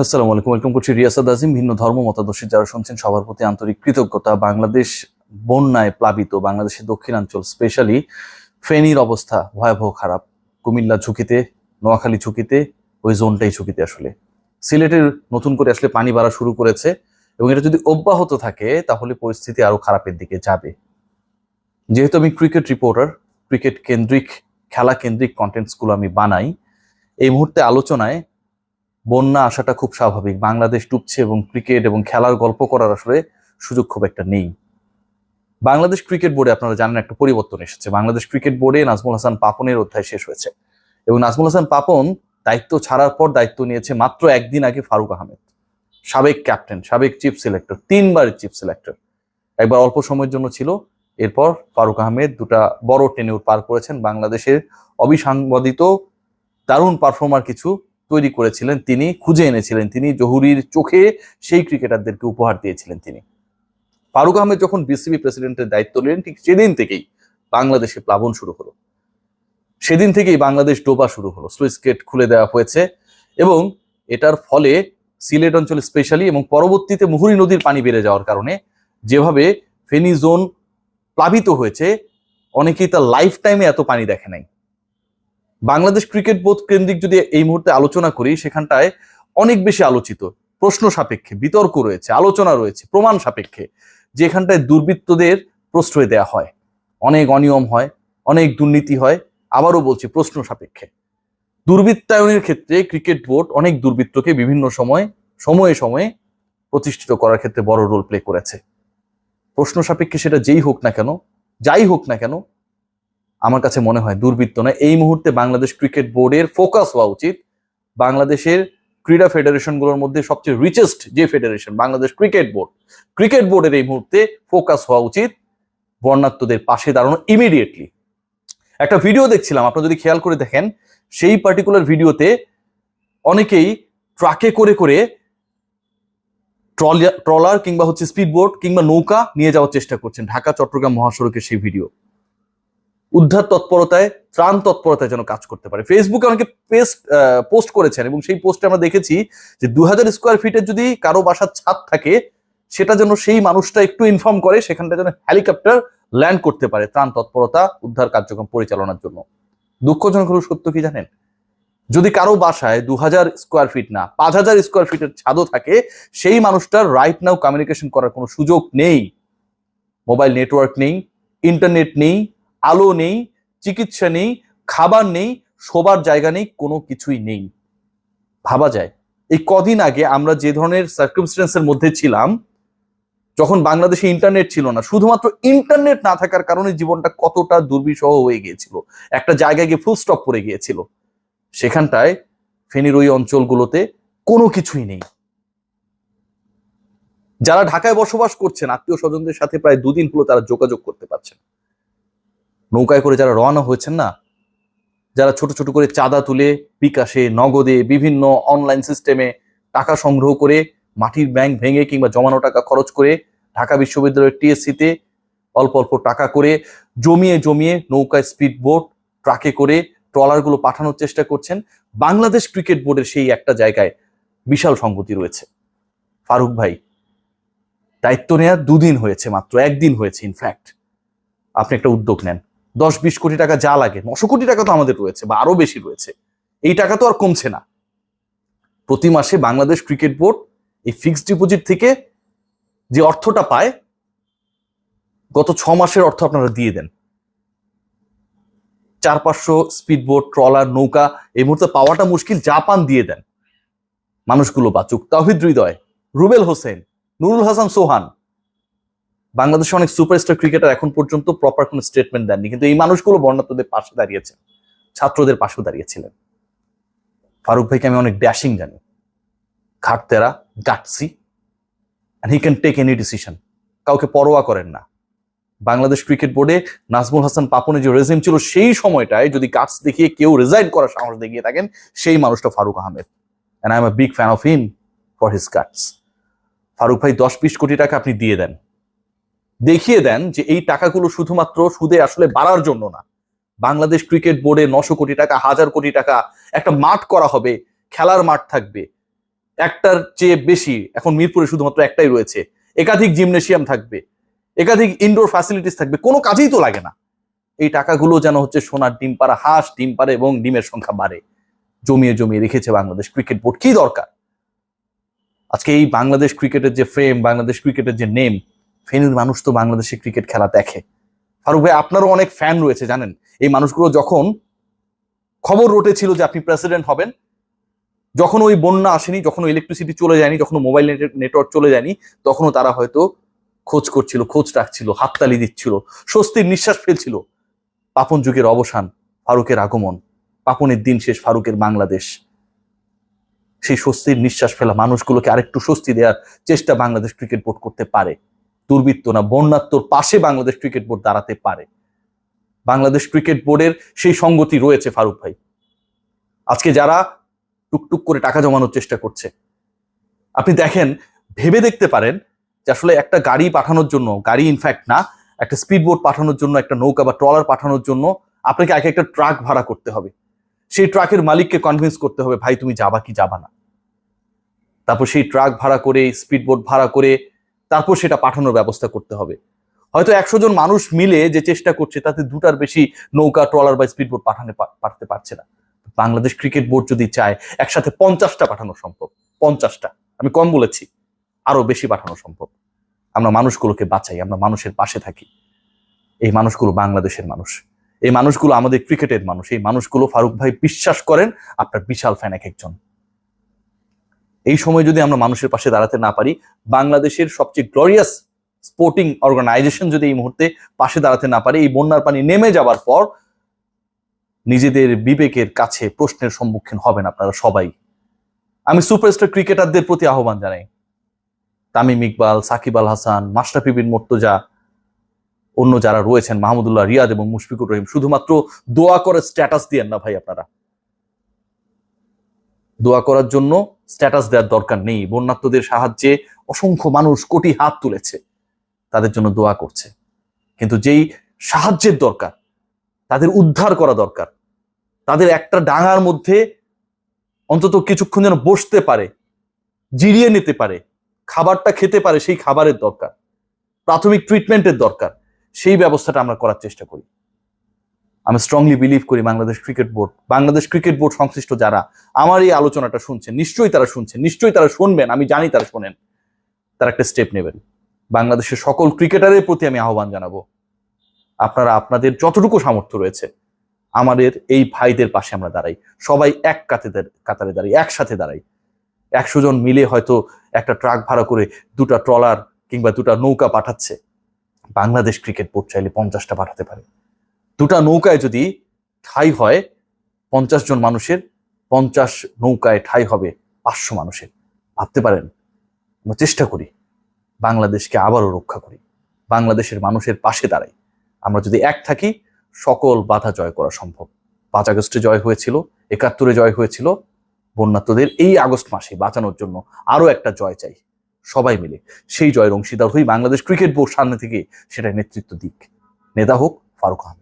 আসসালামু আলাইকুম, ওয়েলকাম করছি রিয়াসাদ আজিম। ভিন্ন ধর্ম, মতাদর্শী যারা শুনছেন, সবার প্রতি আন্তরিক কৃতজ্ঞতা। বাংলাদেশ বন্যায় প্লাবিত, বাংলাদেশের দক্ষিণাঞ্চল, স্পেশালি ফেনীর অবস্থা ভয়াবহ খারাপ। কুমিল্লা ঝুঁকিতে, নোয়াখালী ঝুঁকিতে, ওই জোনটাই ঝুঁকিতে আসলে। সিলেটের নতুন করে আসলে পানি বাড়া শুরু করেছে এবং এটা যদি অব্যাহত থাকে, তাহলে পরিস্থিতি আরও খারাপের দিকে যাবে। যেহেতু আমি ক্রিকেট রিপোর্টার, ক্রিকেট কেন্দ্রিক, খেলা কেন্দ্রিক কন্টেন্টসগুলো আমি বানাই, এই মুহূর্তে আলোচনায় বন্যা আসাটা খুব স্বাভাবিক। বাংলাদেশ ডুবছে এবং ক্রিকেট এবং খেলার গল্প করার আসলে সুযোগ খুব একটা নেই। বাংলাদেশ ক্রিকেট বোর্ডে আপনারা জানেন একটা পরিবর্তন এসেছে। বাংলাদেশ ক্রিকেট বোর্ডে নাজমুল হাসান পাপনের অধ্যায় শেষ হয়েছে। এবং নাজমুল হাসান পাপন দায়িত্ব ছাড়ার পর দায়িত্ব নিয়েছে মাত্র একদিন আগে ফারুক আহমেদ। সাবেক ক্যাপ্টেন, সাবেক চিফ সিলেক্টর, তিনবার চিফ সিলেক্টর। একবার অল্প সময়ের জন্য ছিল। এরপর ফারুক আহমেদ দুটা বড় টেনিউর পার করেছেন। বাংলাদেশের অবিসাংবাদিত দারুণ পারফর্মার কিছু তৈরি করেছিলেন, তিনি খুঁজে এনেছিলেন, তিনি জহুরির চোখে সেই ক্রিকেটারদেরকে উপহার দিয়েছিলেন তিনি। ফারুক আহমেদ যখন বিসিবি প্রেসিডেন্টের দায়িত্ব নিলেন, ঠিক সেদিন থেকেই বাংলাদেশে প্লাবন শুরু হলো। সেদিন থেকেই বাংলাদেশ ডোবা শুরু হলো সুইচ গেট খুলে দেওয়া হয়েছে এবং এটার ফলে সিলেট অঞ্চলে স্পেশালি এবং পরবর্তীতে মুহুরী নদীর পানি বেড়ে যাওয়ার কারণে যেভাবে ফেনি জোন প্লাবিত হয়েছে, অনেকেই তার লাইফ টাইমে এত পানি দেখে নাই। বাংলাদেশ ক্রিকেট বোর্ড কেন্দ্রিক যদি এই মুহূর্তে আলোচনা করি, সেখানটায় অনেক বেশি আলোচিত, প্রশ্ন সাপেক্ষে, বিতর্ক রয়েছে, আলোচনা রয়েছে, প্রমাণ সাপেক্ষে, যেখানটায় দুর্বৃত্তদের প্রশ্রয় দেয়া হয়। অনেক অনিয়ম হয়, অনেক দুর্নীতি হয়, আবারও বলছি প্রশ্ন সাপেক্ষে। দুর্বৃত্তায়নের ক্ষেত্রে ক্রিকেট বোর্ড অনেক দুর্বৃত্তকে বিভিন্ন সময়, সময়ে সময়ে প্রতিষ্ঠিত করার ক্ষেত্রে বড় রোল প্লে করেছে। প্রশ্ন সাপেক্ষে সেটা যেই হোক না কেন, যাই হোক না কেন আমার কাছে মনে হয় দুর্বৃত্ত নয়। এই মুহূর্তে বাংলাদেশ ক্রিকেট বোর্ডের ফোকাস হওয়া উচিত। বাংলাদেশের ক্রীড়া ফেডারেশনগুলোর মধ্যে সবচেয়ে রিচেস্ট যে federation, Bangladesh cricket board. Cricket বোর্ডের এই মুহূর্তে ফোকাস হওয়া উচিত বর্ণাত্মদের পাশে দাঁড়ানো ইমিডিয়েটলি একটা ভিডিও দেখছিলাম, আপনারা যদি খেয়াল করে দেখেন, সেই পার্টিকুলার ভিডিওতে অনেকেই ট্রাকে করে করে ট্রলার কিংবা হচ্ছে স্পিড বোট কিংবা নৌকা নিয়ে যাওয়ার চেষ্টা করছেন। ঢাকা চট্টগ্রাম মহাসড়কের সেই ভিডিও উদ্ধার তৎপরতায়, ত্রাণ তৎপরতায় যেন কাজ করতে পারে। ফেসবুকে অনেকে পেস্ট পোস্ট করেছেন এবং সেই পোস্টে আমরা দেখেছি যে দু হাজার স্কোয়ার ফিটের যদি কারও বাসার ছাদ থাকে, সেটা যেন সেই মানুষটা একটু ইনফর্ম করে, সেখানটা যেন হেলিকপ্টার ল্যান্ড করতে পারে ত্রাণ তৎপরতা উদ্ধার কার্যক্রম পরিচালনার জন্য। দুঃখজনক হলো সত্য কি জানেন? যদি কারও বাসায় দু হাজার স্কোয়ার ফিট না পাঁচ হাজার স্কোয়ার ফিটের ছাদও থাকে, সেই মানুষটার রাইট নাও কমিউনিকেশন করার কোনো সুযোগ নেই। মোবাইল নেটওয়ার্ক নেই ইন্টারনেট নেই আলো নেই, চিকিৎসা নেই, খাবার নেই, শোবার জায়গা নেই, কোনো কিছুই নেই। ভাবা যায়। এই কদিন আগে আমরা যে ধরনের সার্কিমস্টেন্সের মধ্যে ছিলাম, যখন বাংলাদেশে ইন্টারনেট ছিল না, শুধুমাত্র ইন্টারনেট না থাকার কারণে জীবনটা কতটা দুর্বিষহ হয়ে গিয়েছিল। একটা জায়গায় গিয়ে ফুল স্টপ পড়ে গিয়েছিল। সেখানটায়, ফেনীর ওই অঞ্চলগুলোতে কোনো কিছুই নেই। যারা ঢাকায় বসবাস করছেন, আত্মীয় স্বজনদের সাথে প্রায় দুদিন হলো তারা যোগাযোগ করতে পারছেন নৌকায় করে যারা রওনা হয়েছেন না, যারা ছোট ছোট করে চাঁদা তুলে, বিকাশে, নগদে, বিভিন্ন অনলাইন সিস্টেমে টাকা সংগ্রহ করে, মাটির ব্যাংক ভেঙে কিংবা জমানো টাকা খরচ করে ঢাকা বিশ্ববিদ্যালয়ের টিএসসিতে অল্প অল্প টাকা করে জমিয়ে জমিয়ে নৌকায় স্পিড বোট ট্রাকে করে ট্রলারগুলো পাঠানোর চেষ্টা করছেন। বাংলাদেশ ক্রিকেট বোর্ডের সেই একটা জায়গায় বিশাল সংগতি রয়েছে। ফারুক ভাই, দায়িত্ব নেওয়ার দুদিন হয়েছে মাত্র, একদিন হয়েছে ইনফ্যাক্ট আপনি একটা উদ্যোগ নেন। দশ বিশ কোটি টাকা যা লাগে, নশো কোটি টাকা তো আমাদের রয়েছে বা আরও বেশি রয়েছে, এই টাকা তো আর কমছে না। প্রতি মাসে বাংলাদেশ ক্রিকেট বোর্ড এই ফিক্সড ডিপোজিট থেকে যে অর্থটা পায়, গত ছ মাসের অর্থ আপনারা দিয়ে দেন। চার পাঁচশো স্পিড বোট ট্রলার নৌকা, এই মুহূর্তে পাওয়াটা মুশকিল, জাপান দিয়ে দেন। মানুষগুলো বাঁচুক। তাহিদ হৃদয়, রুবেল হোসেন, নুরুল হাসান সোহান। বাংলাদেশে অনেক সুপারস্টার ক্রিকেটার এখন পর্যন্ত প্রপার কোনো স্টেটমেন্ট দেননি। কিন্তু এই মানুষগুলো বর্ণাত্মদের পাশে দাঁড়িয়েছেন ছাত্রদের পাশেও দাঁড়িয়েছিলেন। ফারুক ভাইকে আমি অনেক ড্যাশিং জানি। খাটতেরা gutsy and he can take any decision কাউকে পরোয়া করেন না। বাংলাদেশ ক্রিকেট বোর্ডে নাজমুল হাসান পাপনের যে রেজিম ছিল সেই সময়টায় যদি গাটস দেখিয়ে কেউ রিজাইন করার সাহস দেখিয়ে থাকেন, সেই মানুষটা Faruk Ahmed. And I am a big fan of him for his guts Faruk ভাই দশ বিশ কোটি টাকা আপনি দিয়ে দেন। দেখিয়ে দেন যে এই টাকাগুলো শুধুমাত্র সুদে আসলে বাড়ার জন্য না। বাংলাদেশ ক্রিকেট বোর্ডে নশো কোটি টাকা, হাজার কোটি টাকা একটা মাঠ করা হবে, খেলার মাঠ থাকবে। একটার চেয়ে বেশি এখন মিরপুরে শুধুমাত্র একটাই রয়েছে। একাধিক জিমনেশিয়াম থাকবে, একাধিক ইনডোর ফ্যাসিলিটিস থাকবে, কোনো কাজেই তো লাগে না। এই টাকাগুলো যেন হচ্ছে সোনার ডিম পাড়া, হাঁস, ডিম পাড়ে এবং ডিমের সংখ্যা বাড়ে। জমিয়ে জমিয়ে রেখেছে বাংলাদেশ ক্রিকেট বোর্ড। কি দরকার? আজকে এই বাংলাদেশ ক্রিকেটের যে ফ্রেম বাংলাদেশ ক্রিকেটের যে নেম ফেনীর মানুষ তো বাংলাদেশে ক্রিকেট খেলা দেখে। ফারুক ভাই, আপনারও অনেক ফ্যান রয়েছে, জানেন? এই মানুষগুলো যখন খবর রোটে ছিল যে আপনি প্রেসিডেন্ট হবেন, যখন ওই বন্যা আসেনি, যখন ইলেকট্রিসিটি চলে যায়নি, যখন মোবাইল নেটওয়ার্ক চলে যায়নি, তখনও তারা হয়তো খোঁজ করছিল, খোঁজ রাখছিল, হাততালি দিচ্ছিল, স্বস্তির নিঃশ্বাস ফেলছিল। পাপন যুগের অবসান, ফারুকের আগমন, পাপনের দিন শেষ, ফারুকের বাংলাদেশ। সেই স্বস্তির নিঃশ্বাস ফেলা মানুষগুলোকে আরেকটু স্বস্তি দেওয়ার চেষ্টা বাংলাদেশ ক্রিকেট বোর্ড করতে পারে। দুর্বৃত্ত না বন্যাত্মর পাশে বাংলাদেশ ক্রিকেট বোর্ড দাঁড়াতে পারে। বাংলাদেশ ক্রিকেট বোর্ডের সেই সঙ্গতি রয়েছে ফারুক ভাই। আজকে যারা টুকটুক করে টাকা জমানোর চেষ্টা করছে, আপনি দেখেন, ভেবে দেখতে পারেন যে আসলে একটা গাড়ি পাঠানোর জন্য, গাড়ি ইনফ্যাক্ট না, একটা স্পিড বোট পাঠানোর জন্য, একটা নৌকা বা ট্রলার পাঠানোর জন্য আপনাকে এক একটা ট্রাক ভাড়া করতে হবে। সেই ট্রাকের মালিককে কনভিন্স করতে হবে, ভাই, তুমি যাবা কি যাবা না? তারপর সেই ট্রাক ভাড়া করে স্পিড বোট ভাড়া করে তারপর সেটা পাঠানোর ব্যবস্থা করতে হবে। হয়তো একশো জন মানুষ মিলে যে চেষ্টা করছে, তাতে দুটার বেশি নৌকা, ট্রলার বা স্পিড বোট পাঠানো পাঠাতে পারছে না। বাংলাদেশ ক্রিকেট বোর্ড যদি চায়, একসাথে পঞ্চাশটা পাঠানো সম্ভব। পঞ্চাশটা। আমি কম বলেছি, আরও বেশি পাঠানো সম্ভব। আমরা মানুষগুলোকে বাঁচাই, আমরা মানুষের পাশে থাকি। এই মানুষগুলো বাংলাদেশের মানুষ। এই মানুষগুলো আমাদের ক্রিকেটের মানুষ। এই মানুষগুলো ফারুক ভাই বিশ্বাস করেন, আপনার বিশাল ফ্যান এক একজন। এই সময় যদি আমরা মানুষের পাশে দাঁড়াতে না পারি, বাংলাদেশের সবচেয়ে গ্লোরিয়াস স্পোর্টিং অর্গানাইজেশন যদি এই মুহূর্তে পাশে দাঁড়াতে না পারে, এই বন্যার পানি নেমে যাবার পর নিজেদের বিবেকের কাছে প্রশ্নের সম্মুখীন হবেন আপনারা সবাই। আমি সুপারস্টার ক্রিকেটারদের প্রতি আহ্বান জানাই। তামিম ইকবাল, সাকিব আল হাসান মাস্টাফি বিন মোর্তজা, অন্য যারা রয়েছেন, মাহমুদুল্লাহ রিয়াদ এবং মুশফিকুর রহিম, শুধুমাত্র দোয়া করে স্ট্যাটাস দিয়েন না ভাই আপনারা। দোয়া করার জন্য স্ট্যাটাস দেওয়ার দরকার নেই। বন্যাত্মদের সাহায্যে অসংখ্য মানুষ কোটি হাত তুলেছে, তাদের জন্য দোয়া করছে। কিন্তু যেই সাহায্যের দরকার, তাদের উদ্ধার করা দরকার, তাদের একটা ডাঙার মধ্যে অন্তত কিছুক্ষণ যেন বসতে পারে, জিরিয়ে নিতে পারে, খাবারটা খেতে পারে সেই খাবারের দরকার, প্রাথমিক ট্রিটমেন্টের দরকার, সেই ব্যবস্থাটা আমরা করার চেষ্টা করি। আমি স্ট্রংলি বিলিভ করি Bangladesh cricket board Bangladesh cricket board সংশ্লিষ্ট যারা, আমার এই আলোচনাটা শুনছেন, নিশ্চয়ই তারা শুনছেন, নিশ্চয়ই তারা শুনবেন, আমি জানি তারা শোনেন। তারা একটা স্টেপ নেবেন। বাংলাদেশের সকল ক্রিকেটারের প্রতি আমি আহ্বান জানাব। আপনারা, আপনাদের যতটুকু সামর্থ্য রয়েছে, আমাদের এই ভাইদের পাশে আমরা দাঁড়াই। সবাই এক কাতে কাতারে দাঁড়াই একসাথে দাঁড়াই। একশো জন মিলে হয়তো একটা ট্রাক ভাড়া করে দুটা ট্রলার কিংবা দুটা নৌকা পাঠাচ্ছে। বাংলাদেশ ক্রিকেট বোর্ড চাইলে পঞ্চাশটা পাঠাতে পারে। দুটা নৌকায় যদি ঠাই হয়, পঞ্চাশ জন মানুষের, পঞ্চাশ নৌকায় ঠাই হবে পাঁচশো মানুষের। ভাবতে পারেন, আমরা চেষ্টা করি, বাংলাদেশকে আবারও রক্ষা করি, বাংলাদেশের মানুষের পাশে দাঁড়াই। আমরা যদি এক থাকি, সকল বাধা জয় করা সম্ভব। পাঁচ আগস্টে জয় হয়েছিল, একাত্তরে জয় হয়েছিল, বন্যাত্মদের এই আগস্ট মাসে বাঁচানোর জন্য আরও একটা জয় চাই, সবাই মিলে। সেই জয়ের অংশীদার হই বাংলাদেশ ক্রিকেট বোর্ড, সামনে থেকে সেটা নেতৃত্ব দিক। নেতা হোক, ফারুক আহমেদ।